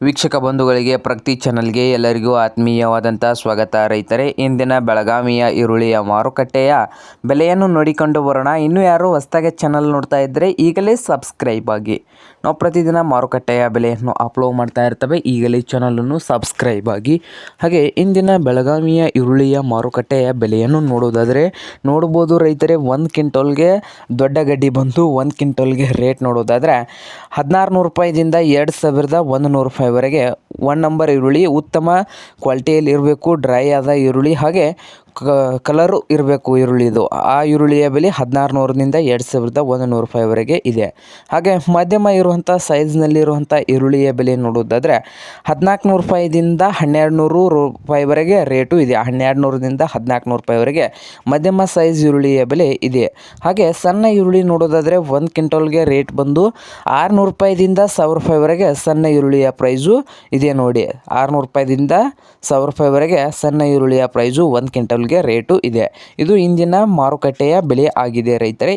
ವೀಕ್ಷಕ ಬಂಧುಗಳಿಗೆ ಪ್ರಗತಿ ಚಾನಲ್ಗೆ ಎಲ್ಲರಿಗೂ ಆತ್ಮೀಯವಾದಂಥ ಸ್ವಾಗತ. ರೈತರೆ, ಇಂದಿನ ಬೆಳಗಾವಿಯ ಈರುಳ್ಳಿಯ ಮಾರುಕಟ್ಟೆಯ ಬೆಲೆಯನ್ನು ನೋಡಿಕೊಂಡು ಬರೋಣ. ಇನ್ನೂ ಯಾರು ಹೊಸ್ದಾಗೆ ಚಾನಲ್ ನೋಡ್ತಾ ಇದ್ದರೆ ಈಗಲೇ ಸಬ್ಸ್ಕ್ರೈಬ್ ಆಗಿ. ನಾವು ಪ್ರತಿದಿನ ಮಾರುಕಟ್ಟೆಯ ಬೆಲೆಯನ್ನು ಅಪ್ಲೋಡ್ ಮಾಡ್ತಾ ಇರ್ತವೆ. ಈಗಲೇ ಚಾನಲನ್ನು ಸಬ್ಸ್ಕ್ರೈಬ್ ಆಗಿ. ಹಾಗೆ ಇಂದಿನ ಬೆಳಗಾವಿಯ ಈರುಳ್ಳಿಯ ಮಾರುಕಟ್ಟೆಯ ಬೆಲೆಯನ್ನು ನೋಡೋದಾದರೆ ನೋಡ್ಬೋದು ರೈತರೇ, ಒಂದು ಕ್ವಿಂಟಲ್ಗೆ ದೊಡ್ಡ ಗಡ್ಡಿ ಬಂದು ಒಂದು ಕ್ವಿಂಟಲ್ಗೆ ರೇಟ್ ನೋಡೋದಾದರೆ ಹದಿನಾರು ನೂರು ರೂಪಾಯಿದಿಂದ ಎರಡು ಸಾವಿರದ ಒಂದು ನೂರು ರೂಪಾಯಿವರೆಗೆ ಒನ್ ನಂಬರ್ ಈರುಳ್ಳಿ ಉತ್ತಮ ಕ್ವಾಲಿಟಿಯಲ್ಲಿ ಇರಬೇಕು ಡ್ರೈ ಆದ ಈರುಳ್ಳಿ. ಹಾಗೆ ಕಲರು ಇರಬೇಕು ಈರುಳ್ಳಿದು. ಆ ಈರುಳ್ಳಿಯ ಬೆಲೆ ಹದಿನಾರು ನೂರರಿಂದ ಎರಡು ಸಾವಿರದ ಒಂದು ನೂರು ರೂಪಾಯಿವರೆಗೆ ಇದೆ. ಹಾಗೆ ಮಧ್ಯಮ ಇರುವಂಥ ಸೈಜ್ನಲ್ಲಿರುವಂಥ ಈರುಳ್ಳಿಯ ಬೆಲೆ ನೋಡೋದಾದರೆ ಹದಿನಾಲ್ಕು ನೂರು ರೂಪಾಯಿದಿಂದ ಹನ್ನೆರಡು ನೂರು ರೂಪಾಯಿವರೆಗೆ ರೇಟು ಇದೆ. ಹನ್ನೆರಡು ನೂರರಿಂದ ಹದಿನಾಲ್ಕು ನೂರು ರೂಪಾಯಿವರೆಗೆ ಮಧ್ಯಮ ಸೈಜ್ ಈರುಳ್ಳಿಯ ಬೆಲೆ ಇದೆ. ಹಾಗೆ ಸಣ್ಣ ಈರುಳ್ಳಿ ನೋಡೋದಾದರೆ ಒಂದು ಕ್ವಿಂಟಲ್ಗೆ ರೇಟ್ ಬಂದು ಆರುನೂರು ರೂಪಾಯಿದಿಂದ ಸಾವಿರ ರೂಪಾಯಿವರೆಗೆ ಸಣ್ಣ ಈರುಳ್ಳಿಯ ಪ್ರೈಸು ಇದೆ ನೋಡಿ. ಆರುನೂರು ರೂಪಾಯಿದಿಂದ ಸಾವಿರ ರೂಪಾಯಿವರೆಗೆ ಸಣ್ಣ ಈರುಳ್ಳಿಯ ಪ್ರೈಸು ಒಂದು ಕ್ವಿಂಟಲ್ಗೆ ರೇಟು ಇದೆ. ಇದು ಇಂದಿನ ಮಾರುಕಟ್ಟೆಯ ಬೆಲೆ ಆಗಿದೆ ರೈತರೇ.